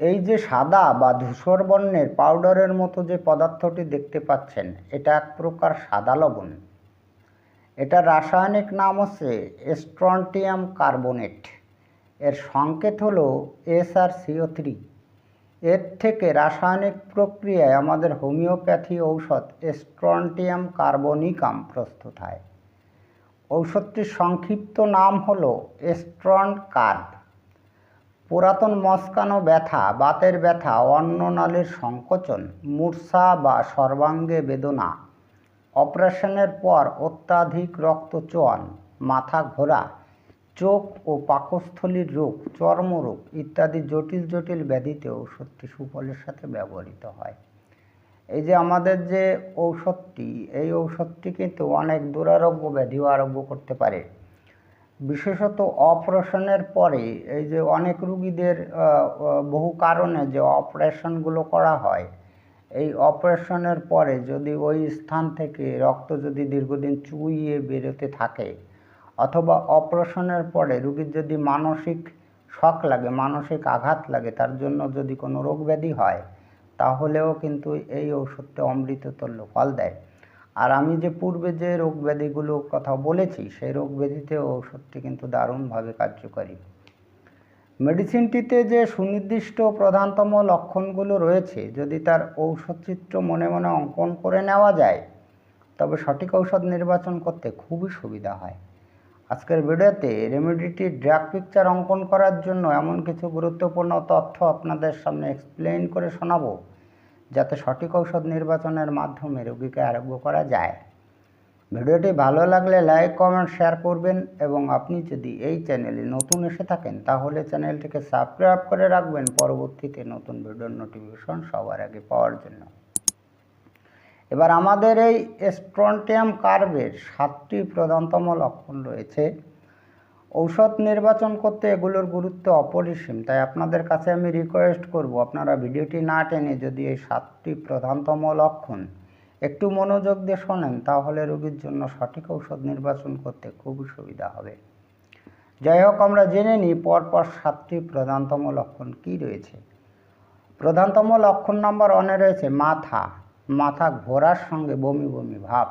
এই যে সাদা বা ধূসর বর্ণের পাউডারের মতো যে পদার্থটি দেখতে পাচ্ছেন, এটা এক প্রকার সাদা লবণ। এটার রাসায়নিক নাম হচ্ছে স্ট্রন্টিয়াম কার্বনেট। এর সংকেত হলো এস আর সিও থ্রি। এর থেকে রাসায়নিক প্রক্রিয়ায় আমাদের হোমিওপ্যাথি ঔষধ স্ট্রন্টিয়াম কার্বনিকাম প্রস্তুত হয়। ঔষধটির সংক্ষিপ্ত নাম হলো স্ট্রন কার্ব। পুরাতন মস্কানো ব্যথা, বাতের ব্যথা, অন্ননালীর সংকোচন, মূর্ছা বা সর্বাঙ্গে বেদনা, অপারেশনের পর অত্যাধিক রক্তচোয়ান মাথা ঘোরা, চোখ ও পাকস্থলীর রোগ, চর্মরোগ ইত্যাদি জটিল জটিল ব্যাধিতে ঔষধটি সুফলের সাথে ব্যবহৃত হয়। এই যে আমাদের যে ঔষধটি, এই ঔষধটি কিন্তু অনেক দুরারোগ্য ব্যাধিও আরোগ্য করতে পারে। বিশেষত অপারেশনের পরে এই যে অনেক রুগীদের বহু কারণে যে অপারেশনগুলো করা হয়, এই অপারেশনের পরে যদি ওই স্থান থেকে রক্ত যদি দীর্ঘদিন চুইয়ে বেরোতে থাকে, অথবা অপারেশনের পরে রুগীর যদি মানসিক শক লাগে, মানসিক আঘাত লাগে, তার জন্য যদি কোনো রোগ ব্যাধি হয়, তাহলেও কিন্তু এই ওষুধটা অমৃততুল্য ফল দেয়। আর আমি যে পূর্বে যে রোগ ব্যাধিগুলোর কথা বলেছি, সেই রোগ ব্যাধিতে ঔষধটি কিন্তু দারুণভাবে কার্যকরী। মেডিসিনটিতে যে সুনির্দিষ্ট প্রধানতম লক্ষণগুলো রয়েছে, যদি তার ঔষধ চিত্র মনে মনে অঙ্কন করে নেওয়া যায়, তবে সঠিক ঔষধ নির্বাচন করতে খুবই সুবিধা হয়। আজকের ভিডিওতে রেমেডিটির ড্রাগ পিকচার অঙ্কন করার জন্য এমন কিছু গুরুত্বপূর্ণ তথ্য আপনাদের সামনে এক্সপ্লেইন করে শোনাবো। যাতে সঠিক ঔষধ নির্বাচনের মাধ্যমে রোগীকে আরোগ্য করা যায়। ভিডিওটি ভালো লাগলে লাইক, কমেন্ট, শেয়ার করবেন এবং আপনি যদি এই চ্যানেলে নতুন এসে থাকেন, তাহলে চ্যানেলটিকে সাবস্ক্রাইব করে রাখবেন পরবর্তীতে নতুন ভিডিওর নোটিফিকেশন সবার আগে পাওয়ার জন্য। এবার আমাদের এই স্ট্রন্টিয়াম কার্ভের সাতটি প্রধানতম লক্ষণ রয়েছে। ঔষধ নির্বাচন করতে এগুলোর গুরুত্ব অপরিসীম। তাই আপনাদের কাছে আমি রিকোয়েস্ট করব, আপনারা ভিডিওটি না টেনে যদি এই সাতটি প্রধানতম লক্ষণ একটু মনোযোগ দিয়ে শোনেন, তাহলে রোগীর জন্য সঠিক ঔষধ নির্বাচন করতে খুবই সুবিধা হবে। যাই হোক, আমরা জেনে নিই পরপর সাতটি প্রধানতম লক্ষণ কি রয়েছে। প্রধানতম লক্ষণ নাম্বার ওয়ানে রয়েছে মাথা। মাথা ঘোরার সঙ্গে বমি বমি ভাব।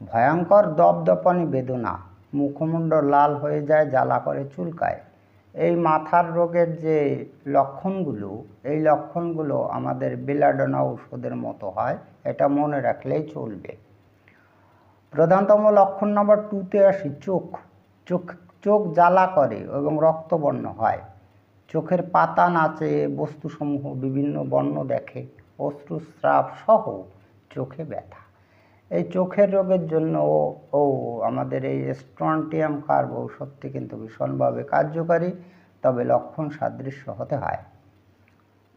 ভয়ঙ্কর দপদপানি বেদনা। মুখমণ্ডল লাল হয়ে যায়, জ্বালা করে, চুলকায়। এই মাথার রোগের যে লক্ষণগুলো, এই লক্ষণগুলো আমাদের বেলাডোনা ঔষধের মতো হয়, এটা মনে রাখলেই চলবে। প্রধানতম লক্ষণ নম্বর টুতে আসি, চোখ। চোখ চোখ জ্বালা করে এবং রক্তবর্ণ হয়। চোখের পাতা নাচে, বস্তুসমূহ বিভিন্ন বর্ণ দেখে অশ্রুস্রাব সহ চোখে ব্যথা। এই চোখের রোগের জন্য ও- আমাদের এই স্ট্রন্টিয়াম কার্ব ঔষধটি কিন্তু ভীষণভাবে কার্যকারী, তবে লক্ষণ সাদৃশ্য হতে হয়।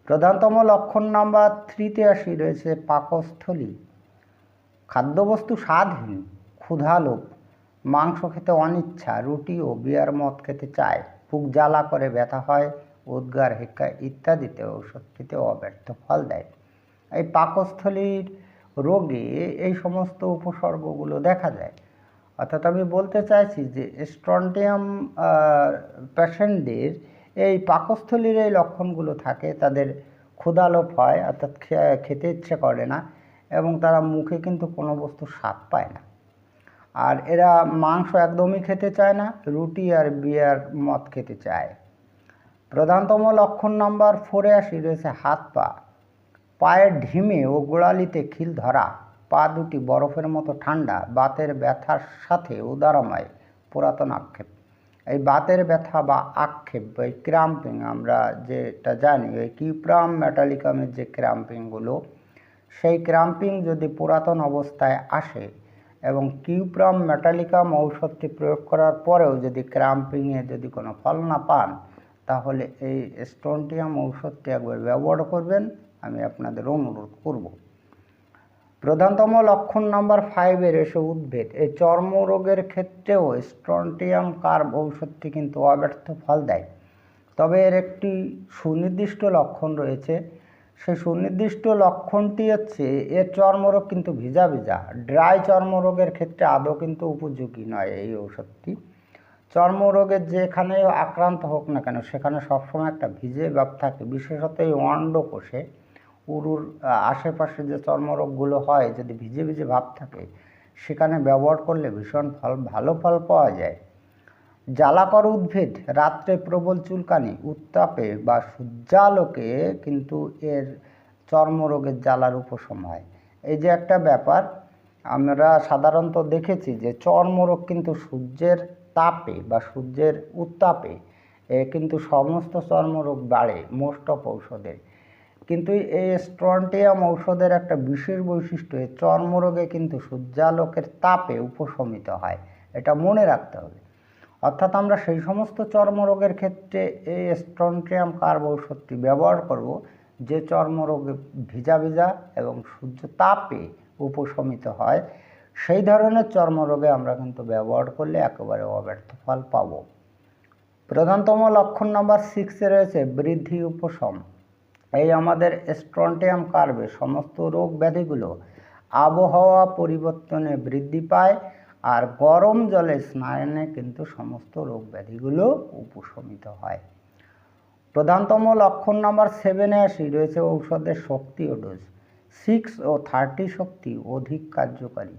প্রধানতম লক্ষণ নাম্বার থ্রিতে আসি রয়েছে পাকস্থলী। খাদ্যবস্তু স্বাদহীন ক্ষুধালোভ মাংস খেতে অনিচ্ছা, রুটি ও বিয়ার মদ খেতে চায়, বুক জ্বালা করে ব্যথা হয়, উদ্গার, হিক্কা ইত্যাদিতে ওষুধটিতে অব্যর্থ ফল দেয়। এই পাকস্থলীর রোগে এই সমস্ত উপসর্গগুলো দেখা যায়। অর্থাৎ আমি বলতে চাইছি যে স্ট্রন্টিয়াম পেশেন্টদের এই পাকস্থলীর এই লক্ষণগুলো থাকে, তাদের ক্ষুধালোপ হয়, অর্থাৎ খেতে ইচ্ছে করে না এবং তারা মুখে কিন্তু কোনো বস্তু স্বাদ পায় না। আর এরা মাংস একদমই খেতে চায় না, রুটি আর বিয়ার মদ খেতে চায়। প্রধানতম লক্ষণ নাম্বার ফোরে আসি, রয়েছে হাত পা। পায়ের ঢিমে ও গোড়ালিতে খিল ধরা, পা দুটি বরফের মতো ঠান্ডা বাতের ব্যথার সাথে উদারময় পুরাতন আক্ষেপ। এই বাতের ব্যথা বা আক্ষেপ, এই ক্রাম্পিং আমরা যেটা জানি ওই কিউপ্রাম মেটালিকামের যে ক্রাম্পিংগুলো, সেই ক্রাম্পিং যদি পুরাতন অবস্থায় আসে এবং কিউপ্রাম মেটালিকাম ঔষধটি প্রয়োগ করার পরেও যদি ক্রাম্পিংয়ে যদি কোনো ফল না পান, তাহলে এই স্টোনটিয়াম ঔষধটি একবার ব্যবহার করবেন। আমি আপনাদের অনুরোধ করব। প্রধানতম লক্ষণ নাম্বার ফাইভের এসে উদ্ভিদ এই চর্মরোগের ক্ষেত্রেও স্ট্রন্টিয়াম কার্ব ঔষধটি কিন্তু অব্যর্থ ফল দেয়। তবে এর একটি সুনির্দিষ্ট লক্ষণ রয়েছে। সেই সুনির্দিষ্ট লক্ষণটি হচ্ছে এর চর্মরোগ কিন্তু ভিজা ভিজা ড্রাই চর্মরোগের ক্ষেত্রে আদৌ কিন্তু উপযোগী নয় এই ঔষধটি। চর্মরোগের যেখানে আক্রান্ত হোক না কেন, সেখানে সবসময় একটা ভিজে ভাব থাকে, বিশেষত এই অন্ডকোষে। আহ, আশেপাশে যে চর্মরোগগুলো হয় যদি ভিজে ভিজে ভাব থাকে সেখানে ব্যবহার করলে ভীষণ ফল ভালো ফল পাওয়া যায়। জ্বালাকর উদ্ভিদ রাত্রে প্রবল চুলকানি উত্তাপে বা সূর্যালোকে কিন্তু এর চর্মরোগের জ্বালার উপশম হয়। এই যে একটা ব্যাপার আমরা সাধারণত দেখেছি যে চর্মরোগ কিন্তু সূর্যের তাপে বা সূর্যের উত্তাপে কিন্তু সমস্ত চর্মরোগ বাড়ে মোস্ট অফ ঔষধের কিন্তু এই স্ট্রন্টিয়াম ঔষধের একটা বিশেষ বৈশিষ্ট্য এই চর্মরোগে কিন্তু সূর্যালোকের তাপে উপশমিত হয়, এটা মনে রাখতে হবে। অর্থাৎ আমরা সেই সমস্ত চর্মরোগের ক্ষেত্রে এই স্ট্রন্ট্রিয়াম কার্ব ঔষধটি ব্যবহার করব, যে চর্মরোগে ভিজা ভিজা এবং সূর্য তাপে উপশমিত হয়, সেই ধরনের চর্মরোগে আমরা কিন্তু ব্যবহার করলে একেবারে অব্যর্থ ফল পাব। প্রধানতম লক্ষণ নাম্বার সিক্সে রয়েছে বৃদ্ধি উপশম। এই আমাদের স্ট্রন্টিয়াম কার্বে সমস্ত রোগ ব্যাধিগুলো আবহাওয়া পরিবর্তনে বৃদ্ধি পায় আর গরম জলে স্নায়নে কিন্তু সমস্ত রোগ ব্যাধিগুলো উপশমিত হয়। প্রধানতম লক্ষণ নাম্বার সেভেনে আসি, রয়েছে ঔষধের শক্তি ও ডোজ সিক্স ও থার্টি শক্তি অধিক কার্যকারী,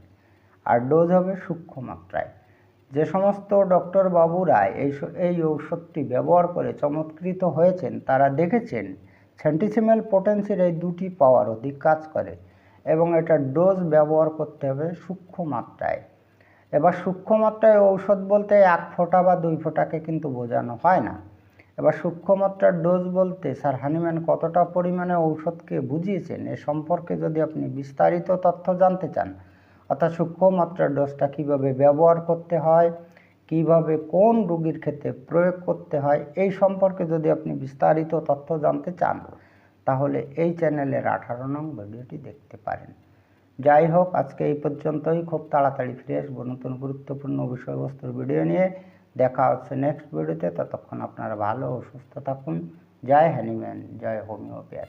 আর ডোজ হবে সূক্ষ্ম মাত্রায়। যে সমস্ত ডক্টর বাবুরা এই এই ঔষধটি ব্যবহার করে চমৎকৃত হয়েছেন, তারা দেখেছেন সেন্টিসিমেল পোটেন্সির এই দুটি পাওয়ার অধিক কাজ করে এবং এটা ডোজ ব্যবহার করতে হবে সূক্ষ্ম মাত্রায়। এবার সূক্ষ্ম মাত্রায় ঔষধ বলতে এক ফোঁটা বা দুই ফোঁটাকে কিন্তু বোঝানো হয় না। এবার সূক্ষ্ম মাত্রার ডোজ বলতে স্যার হানিম্যান কতটা পরিমাণে ঔষধকে বুঝিয়েছেন এ সম্পর্কে যদি আপনি বিস্তারিত তথ্য জানতে চান, অর্থাৎ সূক্ষ্ম মাত্রার ডোজটা কীভাবে ব্যবহার করতে হয় কীভাবে কোন রোগীর ক্ষেত্রে প্রয়োগ করতে হয়, এই সম্পর্কে যদি আপনি বিস্তারিত তথ্য জানতে চান, তাহলে এই চ্যানেলের আঠারো নং ভিডিওটি দেখতে পারেন। যাই হোক, আজকে এই পর্যন্তই। খুব তাড়াতাড়ি ফিরে আসব নতুন গুরুত্বপূর্ণ বিষয়বস্তুর ভিডিও নিয়ে। দেখা হচ্ছে নেক্সট ভিডিওতে। ততক্ষণ আপনারা ভালো ও সুস্থ থাকুন। জয় হ্যানিম্যান জয় হোমিওপ্যাথি।